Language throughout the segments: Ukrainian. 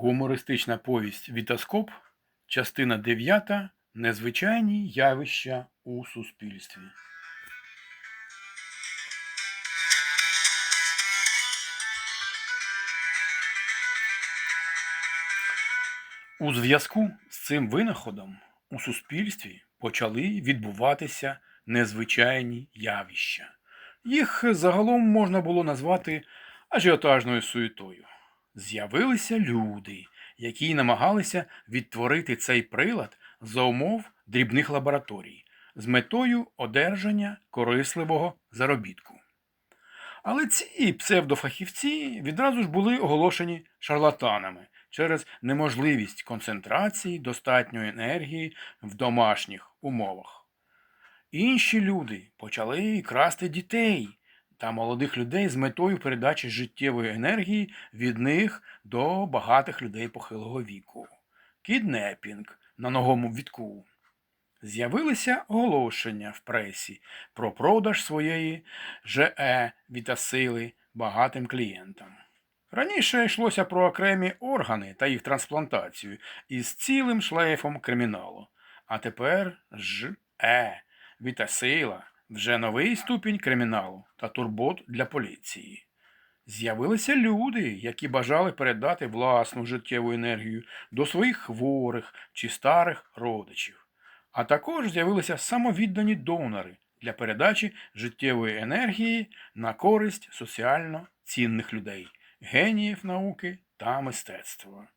Гумористична повість Вітоскоп, частина 9. Незвичайні явища у суспільстві. У зв'язку з цим винаходом у суспільстві почали відбуватися незвичайні явища. Їх загалом можна було назвати ажіотажною суєтою. З'явилися люди, які намагалися відтворити цей прилад за умов дрібних лабораторій з метою одержання корисливого заробітку. Але ці псевдофахівці відразу ж були оголошені шарлатанами через неможливість концентрації достатньої енергії в домашніх умовах. Інші люди почали красти дітей та молодих людей з метою передачі життєвої енергії від них до багатих людей похилого віку. Кіднепінг на ногому відку. З'явилися оголошення в пресі про продаж своєї ЖЕ Вітасили багатим клієнтам. Раніше йшлося про окремі органи та їх трансплантацію із цілим шлейфом криміналу. А тепер ЖЕ Вітасила вже новий ступінь криміналу та турбот для поліції. З'явилися люди, які бажали передати власну життєву енергію до своїх хворих чи старих родичів. А також з'явилися самовіддані донори для передачі життєвої енергії на користь соціально цінних людей, геніїв науки та мистецтва.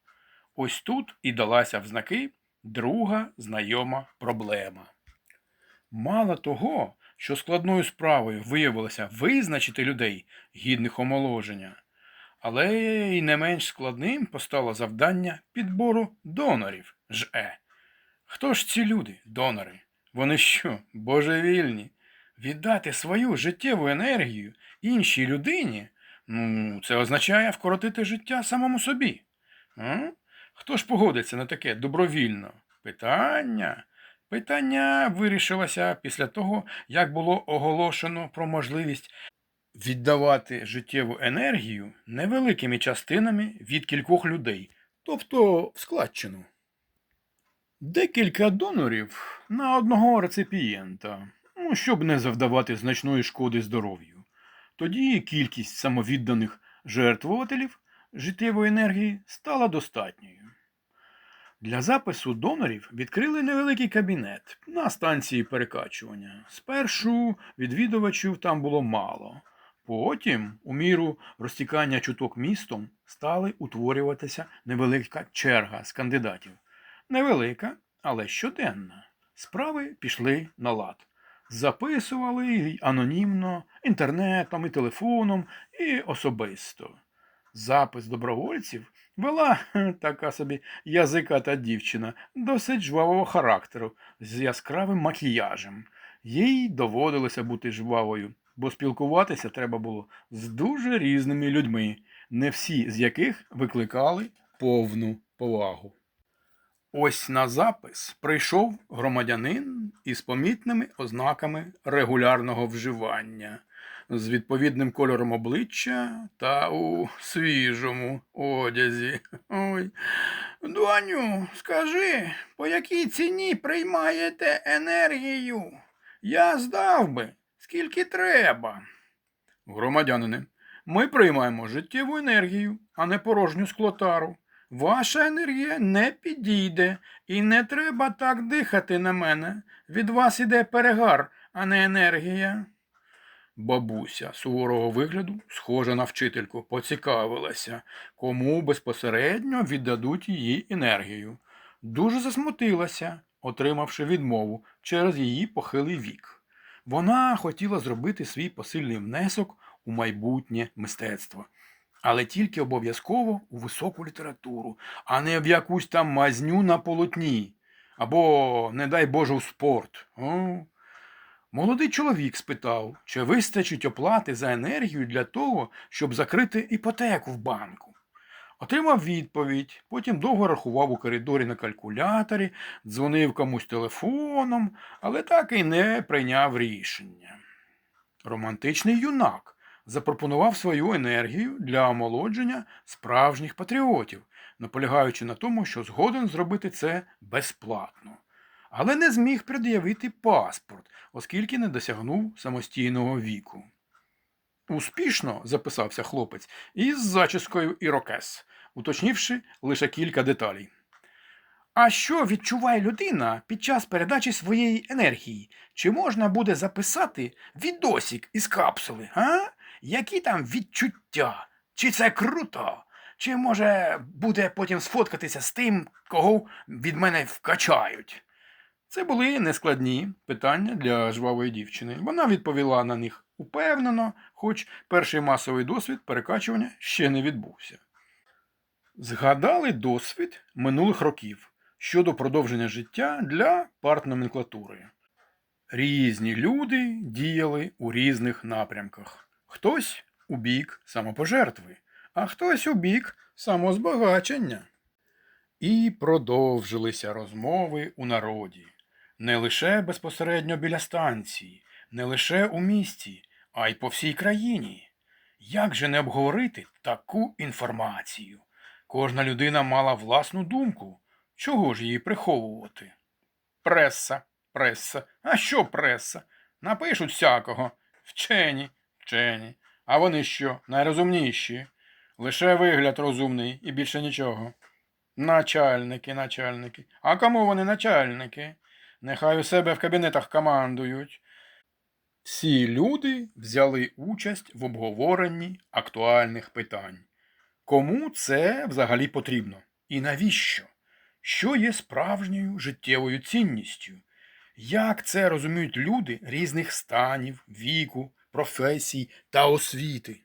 Ось тут і далася в знаки друга знайома проблема. Мало того, що складною справою виявилося визначити людей гідних омоложення, але й не менш складним постало завдання підбору донорів ЖЕ. Хто ж ці люди, донори? Вони що, божевільні? Віддати свою життєву енергію іншій людині? Ну, це означає вкоротити життя самому собі. А? Хто ж погодиться на таке добровільно? Питання. Питання вирішилося після того, як було оголошено про можливість віддавати життєву енергію невеликими частинами від кількох людей, тобто в складчину. Декілька донорів на одного реципієнта, ну, щоб не завдавати значної шкоди здоров'ю. Тоді кількість самовідданих жертвувателів життєвої енергії стала достатньою. Для запису донорів відкрили невеликий кабінет на станції перекачування. Спершу відвідувачів там було мало. Потім, у міру розтікання чуток містом, стали утворюватися невелика черга з кандидатів. Невелика, але щоденна. Справи пішли на лад. Записували анонімно, інтернетом, і телефоном, і особисто. Запис добровольців вела така собі язиката дівчина, досить жвавого характеру, з яскравим макіяжем. Їй доводилося бути жвавою, бо спілкуватися треба було з дуже різними людьми, не всі з яких викликали повну повагу. Ось на запис прийшов громадянин із помітними ознаками регулярного вживання, з відповідним кольором обличчя та у свіжому одязі. Ой. Доню, скажи, по якій ціні приймаєте енергію? Я здав би, скільки треба. Громадянине, ми приймаємо життєву енергію, а не порожню склотару. Ваша енергія не підійде, і не треба так дихати на мене. Від вас іде перегар, а не енергія. Бабуся суворого вигляду, схожа на вчительку, поцікавилася, кому безпосередньо віддадуть її енергію. Дуже засмутилася, отримавши відмову через її похилий вік. Вона хотіла зробити свій посильний внесок у майбутнє мистецтво але тільки обов'язково у високу літературу, а не в якусь там мазню на полотні. Або, не дай Боже, у спорт. О. Молодий чоловік спитав, чи вистачить оплати за енергію для того, щоб закрити іпотеку в банку. Отримав відповідь, потім довго рахував у коридорі на калькуляторі, дзвонив комусь телефоном, але так і не прийняв рішення. Романтичний юнак запропонував свою енергію для омолодження справжніх патріотів, наполягаючи на тому, що згоден зробити це безплатно. Але не зміг пред'явити паспорт, оскільки не досягнув самостійного віку. Успішно записався хлопець із зачіскою ірокез, уточнивши лише кілька деталей. А що відчуває людина під час передачі своєї енергії? Чи можна буде записати відосік із капсули? А? Які там відчуття? Чи це круто? Чи може буде потім сфоткатися з тим, кого від мене вкачають? Це були нескладні питання для жвавої дівчини. Вона відповіла на них упевнено, хоч перший масовий досвід перекачування ще не відбувся. Згадали досвід минулих років щодо продовження життя для партноменклатури. Різні люди діяли у різних напрямках. Хтось у бік самопожертви, а хтось у бік самозбагачення. І продовжилися розмови у народі. Не лише безпосередньо біля станції, не лише у місті, а й по всій країні. Як же не обговорити таку інформацію? Кожна людина мала власну думку. Чого ж її приховувати? Преса, преса. А що преса? Напишуть всякого. Вчені, вчені. А вони що, найрозумніші? Лише вигляд розумний і більше нічого. Начальники, начальники. А кому вони начальники? Нехай у себе в кабінетах командують. Всі люди взяли участь в обговоренні актуальних питань. Кому це взагалі потрібно? І навіщо? Що є справжньою життєвою цінністю? Як це розуміють люди різних станів, віку, професій та освіти?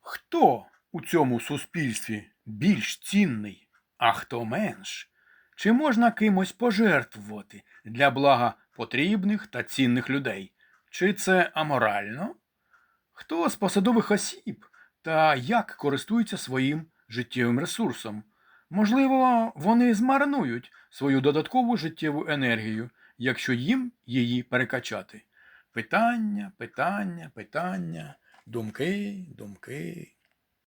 Хто у цьому суспільстві більш цінний, а хто менш? Чи можна кимось пожертвувати для блага потрібних та цінних людей? Чи це аморально? Хто з посадових осіб та як користується своїм життєвим ресурсом? Можливо, вони змарнують свою додаткову життєву енергію, якщо їм її перекачати. Питання, питання, питання, думки, думки.